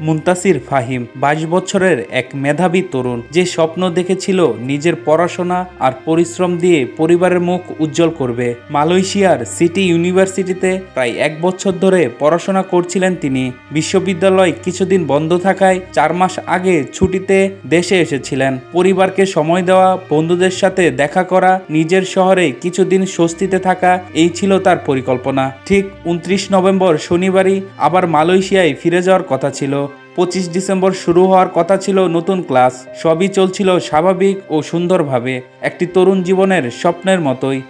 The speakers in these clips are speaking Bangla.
মুন্তাসির ফাহিম, বাইশ বছরের এক মেধাবী তরুণ যে স্বপ্ন দেখেছিল নিজের পড়াশোনা আর পরিশ্রম দিয়ে পরিবারের মুখ উজ্জ্বল করবে। মালয়েশিয়ার সিটি ইউনিভার্সিটিতে প্রায় এক বছর ধরে পড়াশোনা করছিলেন তিনি। বিশ্ববিদ্যালয় কিছুদিন বন্ধ থাকায় চার মাস আগে ছুটিতে দেশে এসেছিলেন। পরিবারকে সময় দেওয়া, বন্ধুদের সাথে দেখা করা, নিজের শহরে কিছুদিন স্বস্তিতে থাকা, এই ছিল তার পরিকল্পনা। ঠিক উনত্রিশ নভেম্বর শনিবারই আবার মালয়েশিয়ায় ফিরে যাওয়ার কথা ছিল। পঁচিশ ডিসেম্বর শুরু হওয়ার কথা ছিল নতুন ক্লাস। সবই চলছিল স্বাভাবিক ও সুন্দরভাবে। একটি তরুণ জীবনের স্বপ্নের মতোই।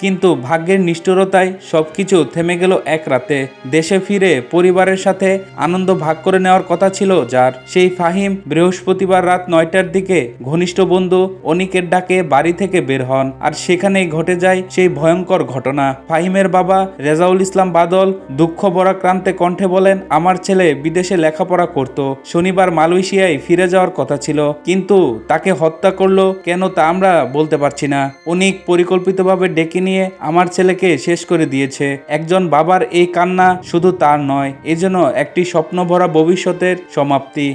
কিন্তু ভাগ্যের নিষ্ঠুরতায় সবকিছু থেমে গেল এক রাতে। দেশে ফিরে পরিবারের সাথে আনন্দ ভাগ করে নেওয়ার কথা ছিল যার। সেই ফাহিম বৃহস্পতিবার রাত নয়টার দিকে ঘনিষ্ঠ বন্ধু অনিকের ডাকে বাড়ি থেকে বের হন আর সেখানেই ঘটে যায় সেই ভয়ঙ্কর ঘটনা। ফাহিমের বাবা রেজাউল ইসলাম বাদল দুঃখ বরাক্রান্তে কণ্ঠে বলেন, আমার ছেলে বিদেশে লেখাপড়া করত। শনিবার মালয়েশিয়ায় ফিরে যাওয়ার কথা ছিল। কিন্তু তাকে হত্যা করল কেন তা আমরা বলতে পারছি না। অনিক পরিকল্পিতভাবে ডেকে নিয়ে আমার ছেলেকে শেষ করে দিয়েছে। একজন বাবার এই কান্না শুধু তার নয়, এজন্য একটি স্বপ্ন ভরা ভবিষ্যতের সমাপ্তি।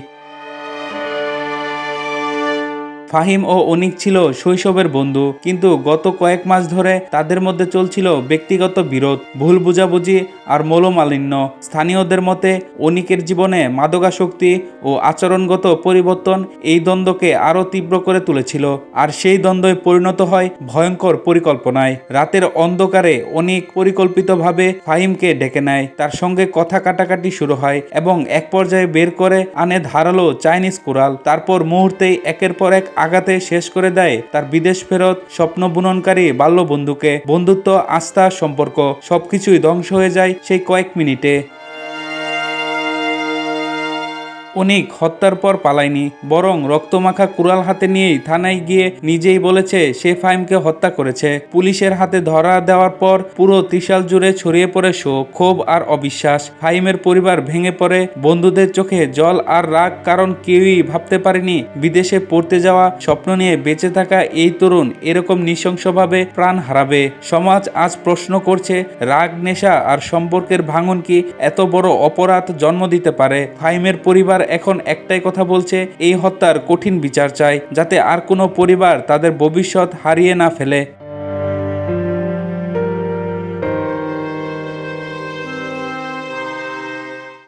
ফাহিম ও অনিক ছিল শৈশবের বন্ধু, কিন্তু গত কয়েক মাস ধরে তাদের মধ্যে চলছিল ব্যক্তিগত বিরোধ, ভুল বুঝাবুঝি আর মৌলমালিন্য। স্থানীয়দের মতে, অনিকের জীবনে মাদকাসক্তি ও আচরণগত পরিবর্তন এই দ্বন্দ্বকে আরও তীব্র করে তুলেছিল, আর সেই দ্বন্দ্বয় পরিণত হয় ভয়ঙ্কর পরিকল্পনায়। রাতের অন্ধকারে অনিক পরিকল্পিতভাবে ফাহিমকে ডেকে নেয়। তার সঙ্গে কথা কাটাকাটি শুরু হয় এবং এক পর্যায়ে বের করে আনে ধারালো চাইনিজ কুড়াল। তারপর মুহূর্তেই একের পর এক আঘাতে শেষ করে দেয় তার বিদেশ ফেরত স্বপ্ন বুননকারী বাল্য বন্ধুকে বন্ধুত্ব, আস্থা, সম্পর্ক সবকিছুই ধ্বংস হয়ে যায় সেই কয়েক মিনিটে। অনিক হত্যার পর পালায়নি, বরং রক্তমাখা কুড়াল হাতে নিয়েই থানায় গিয়ে নিজেই বলেছে, সে ফাইমকে হত্যা করেছে। পুলিশের হাতে ধরা দেওয়ার পর পুরো ত্রিশাল জুড়ে ছড়িয়ে পড়ে শোক, ক্ষোভ আর অবিশ্বাস। ফাইমের পরিবার ভেঙে পড়ে, বন্ধুদের চোখে জল আর রাগ, কারণ কেউই ভাবতে পারেনি বিদেশে পড়তে যাওয়া, স্বপ্ন নিয়ে বেঁচে থাকা এই তরুণ এরকম নৃশংসভাবে প্রাণ হারাবে। সমাজ আজ প্রশ্ন করছে, রাগ, নেশা আর সম্পর্কের ভাঙন কি এত বড় অপরাধ জন্ম দিতে পারে? ফাইমের পরিবার এখন একটাই কথা বলছে, এই হত্যার কঠিন বিচার চায় যাতে আর কোনো পরিবার তাদের ভবিষ্যৎ হারিয়ে না ফেলে।